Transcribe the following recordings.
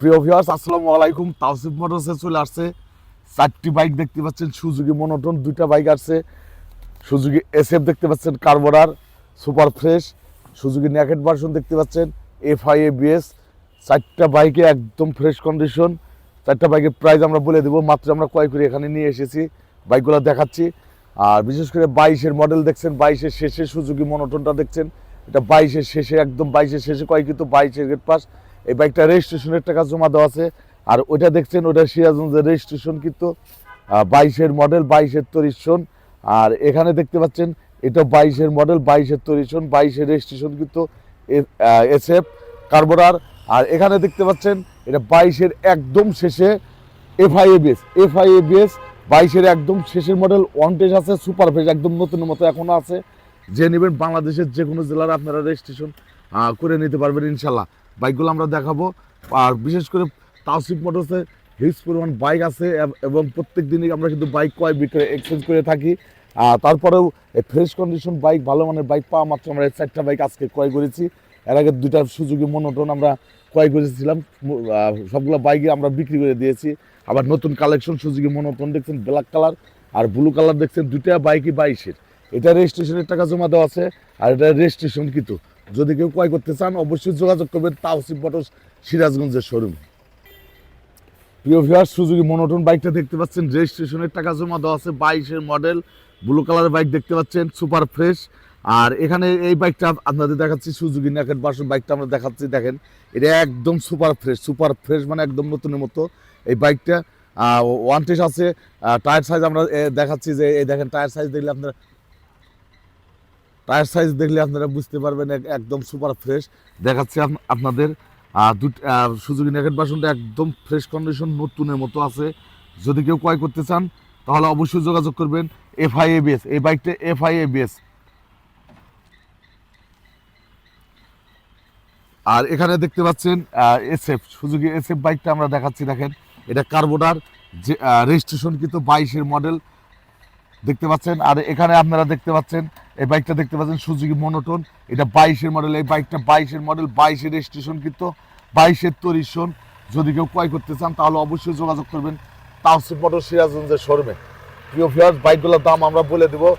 প্রিয় ভিউয়ার্স আসসালামু আলাইকুম। তাওসিফ মোটরসে চলে আসছে। চারটি বাইক দেখতে পাচ্ছেন সুজুকি মনোটন দুইটা বাইক আসছে। সুজুকি এসএফ দেখতে পাচ্ছেন কার্বোরার super fresh Suzuki naked version দেখতে পাচ্ছেন এফ আই এ বিএস চারটা বাইকে একদম ফ্রেশ কন্ডিশন চারটা বাইকের প্রাইস আমরা বলে দেবো, মাত্র আমরা ক্রয় করে এখানে নিয়ে এসেছি বাইকগুলো দেখাচ্ছি। আর বিশেষ করে বাইশের মডেল দেখছেন, বাইশের শেষে সুজুকি মনোটনটা দেখছেন। এটা বাইশের শেষে, একদম বাইশের শেষে কয় কিন্তু বাইশের গেট পাস এই বাইকটা রেজিস্ট্রেশনের টাকা জমা দেওয়া আছে। আর ওইটা দেখছেন ওটা সিরাজগঞ্জের রেজিস্ট্রেশন কিন্তু বাইশের মডেল বাইশের তরিশন আর এখানে দেখতে পাচ্ছেন, এটা বাইশের মডেল বাইশের তরিশন বাইশের রেজিস্ট্রেশন কিন্তু এসএফ কার্বোরার আর এখানে দেখতে পাচ্ছেন, এটা বাইশের একদম শেষে এফআইএবিএস এফআইএবিএস বাইশের একদম শেষের মডেল ওয়ান টেস আছে সুপার একদম নতুন মতো এখনও আছে। যে নেবেন বাংলাদেশের যে কোনো জেলার আপনারা রেজিস্ট্রেশন করে নিতে পারবেন ইনশাল্লাহ। বাইকগুলো আমরা দেখাবো। আর বিশেষ করে তাওসিফ মোটরসে হিউজ পরিমাণ বাইক আছে এবং প্রত্যেক দিনই আমরা কিন্তু বাইক ক্রয় বিক্রয় এক্সচেঞ্জ করে থাকি। আর তারপরেও ফ্রেশ কন্ডিশন বাইক ভালো মানের বাইক পাওয়া মাত্র আমরা চারটা বাইক আজকে ক্রয় করেছি। এর আগে দুটা সুযোগী মনোটন আমরা ক্রয় করেছিলাম। সবগুলো বাইকে আমরা বিক্রি করে দিয়েছি। আবার নতুন কালেকশন সুযোগী মনোটন দেখছেন ব্ল্যাক কালার আর ব্লু কালার দেখছেন দুটা বাইকই বাইশের। এটা রেজিস্ট্রেশনের টাকা জমা দেওয়া আছে আর এটা রেজিস্ট্রেশন কিন্তু যদি কেউ ক্রয় করতে চান, অবশ্যই যোগাযোগ করবেন তাওসিফ মোটরস সিরাজগঞ্জের শোরুম। প্রিয় ভিউয়ার সুজুকি মনোটন বাইকটা দেখতে পাচ্ছেন, রেজিস্ট্রেশনের টাকা জমা দেওয়া আছে, বাইশের মডেল ব্লু কালারের বাইক দেখতে পাচ্ছেন সুপার ফ্রেশ আর এখানে এই বাইকটা আপনাদের দেখাচ্ছি, সুজুকি ন্যাকেট বাসন বাইকটা আমরা দেখাচ্ছি, দেখেন। এটা একদম সুপার ফ্রেশ সুপার ফ্রেশ মানে একদম নতুনের মতো এই বাইকটা। ওয়ান টেস আছে টায়ার সাইজ আমরা দেখাচ্ছি যে, এই দেখেন টায়ার সাইজ দেখলে আপনারা টায়ার সাইজ দেখলে আপনারা বুঝতে পারবেন একদম সুপার ফ্রেশ দেখাচ্ছি আপনাদের সুযোগী নেকেট বাসনটা একদম ফ্রেশ কন্ডিশন নতুনের মতো আছে। যদি কেউ ক্রয় করতে চান, তাহলে অবশ্যই যোগাযোগ করবেন এফআই এবিএস এই বাইকটা এফআই এবিএস আর এখানে দেখতে পাচ্ছেন এসএফ সুযোগী এসএফ বাইকটা আমরা দেখাচ্ছি, দেখেন। এটা কার্বোডার যে রেজিস্ট্রেশন কিন্তু বাইশের মডেল দেখতে পাচ্ছেন। আর এখানে আপনারা দেখতে পাচ্ছেন, এই বাইকটা দেখতে পাচ্ছেন, সুজুকি মনোটন। এটা বাইশের মডেল এই বাইকটা বাইশের মডেল বাইশের রেজিস্ট্রেশন কিন্তু বাইশের তরিশন যদি কেউ ক্রয় করতে চান, তাহলে অবশ্যই যোগাযোগ করবেন তাওসিফ মোটর সিরাজগঞ্জের শোরুমে প্রিয় ফিয়ার্স বাইকগুলোর দাম আমরা বলে দেবো।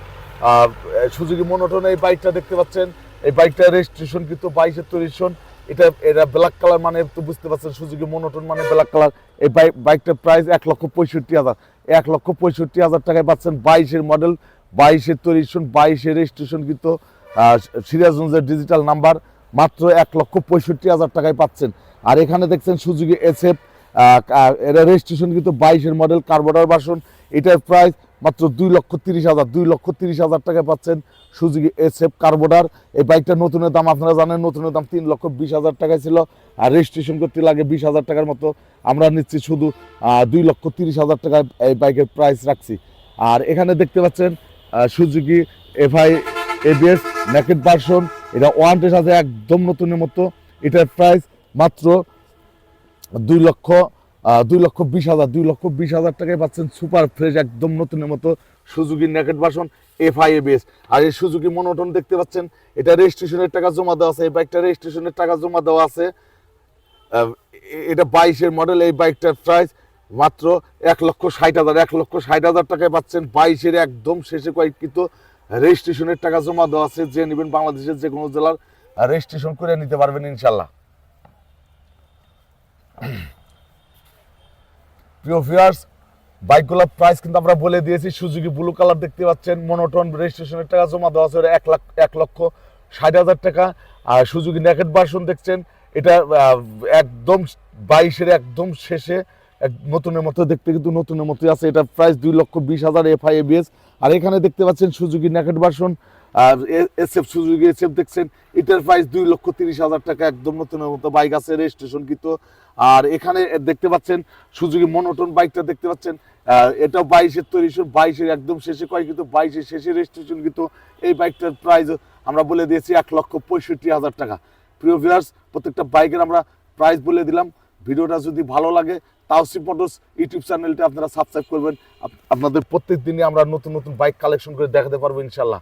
সুজুকি মনোটন, এই বাইকটা দেখতে পাচ্ছেন। এই বাইকটা রেজিস্ট্রেশন কিন্তু বাইশের তরিশন এটা এটা ব্ল্যাক কালার মানে তো বুঝতে পারছেন, সুজুকি মনোটন মানে ব্ল্যাক কালার এই বাইক বাইকটার প্রাইস এক লক্ষ পঁয়ষট্টি হাজার। এক লক্ষ পঁয়ষট্টি হাজার টাকায় পাচ্ছেন বাইশের মডেল বাইশের তৈরিশন, বাইশের রেজিস্ট্রেশন কিন্তু সিরাজগঞ্জের ডিজিটাল নাম্বার মাত্র এক লক্ষ পঁয়ষট্টি হাজার টাকায় পাচ্ছেন। আর এখানে দেখছেন সুজুকি এসএফ এটা রেজিস্ট্রেশন কিন্তু বাইশের মডেল কার্বোডার বাসন, এটার প্রাইস মাত্র দুই লক্ষ তিরিশ হাজার, দুই লক্ষ তিরিশ হাজার টাকা পাচ্ছেন সুজুকি এসএফ কার্বোটার। এই বাইকটা নতুনের দাম আপনারা জানেন, নতুনের দাম তিন লক্ষ বিশ হাজার টাকায় ছিল আর রেজিস্ট্রেশন করতে লাগে বিশ হাজার টাকার মতো। আমরা নিচ্ছি শুধু দুই লক্ষ তিরিশ হাজার টাকায় এই বাইকের প্রাইস রাখছি। আর এখানে দেখতে পাচ্ছেন Suzuki FI ABS naked version এটা ওয়ান টেস আছে একদম নতুনের মতো। এটার প্রাইস মাত্র দুই লক্ষ দুই লক্ষ বিশ হাজার, দুই লক্ষ বিশ হাজার টাকায় পাচ্ছেন সুপার ফ্রেশ, একদম নতুনের মতো Suzuki naked version FI ABS আর এই সুজুকি মনোটন দেখতে পাচ্ছেন, এটা রেজিস্ট্রেশনের টাকা জমা দেওয়া আছে, এই বাইকটা রেজিস্ট্রেশনের টাকা জমা দেওয়া আছে। এটা বাইশের মডেল এই বাইকটার প্রাইস মাত্র এক লক্ষ ষাট হাজার, এক লক্ষ ষাট হাজার টাকায় পাচ্ছেন বাইশের একদম শেষে কয়েক কয়েকৃত রেজিস্ট্রেশনের টাকা জমা দেওয়া আছে, যে নেবেন বাংলাদেশের যে কোনো জেলার রেজিস্ট্রেশন করে নিতে পারবেন ইনশাল্লাহ। প্রিয় ভিউয়ার্স বাইকগুলোর প্রাইস কিন্তু আমরা বলে দিয়েছি। সুজুকি ব্লু কালার দেখতে পাচ্ছেন। মনোটন রেজিস্ট্রেশনের টাকা জমা দেওয়া আছে এক লাখ, এক লক্ষ ষাট হাজার টাকা। আর সুজুকি ন্যাকেট ভার্সন দেখছেন, এটা একদম বাইশের একদম শেষে, এক নতুনের মতো দেখতে কিন্তু নতুনের মতোই আছে। এটা প্রাইস দুই লক্ষ বিশ হাজার এফআই এবিএস আর এখানে দেখতে পাচ্ছেন সুজুকি ন্যাকেট ভার্সন আর এসএফ সুজুকি, এসএফ দেখছেন, এটার প্রাইস দুই লক্ষ তিরিশ হাজার টাকা, একদম নতুনের মতো বাইক আছে রেজিস্ট্রেশন কিন্তু আর এখানে দেখতে পাচ্ছেন, সুজুকি মনোটন বাইকটা দেখতে পাচ্ছেন। এটাও বাইশের তৈরি বাইশের একদম শেষে কয়, কিন্তু বাইশের শেষে রেজিস্ট্রেশন কিন্তু এই বাইকটার প্রাইস আমরা বলে দিয়েছি এক লক্ষ পঁয়ষট্টি হাজার টাকা। প্রিয় ভিউয়ার্স প্রত্যেকটা বাইকের আমরা প্রাইস বলে দিলাম। ভিডিওটা যদি ভালো লাগে, তাওসিফ মোটরস ইউটিউব চ্যানেলটা আপনারা সাবস্ক্রাইব করবেন। আপনাদের প্রত্যেক দিনে আমরা নতুন নতুন বাইক কালেকশন করে দেখাতে পারব ইনশাল্লাহ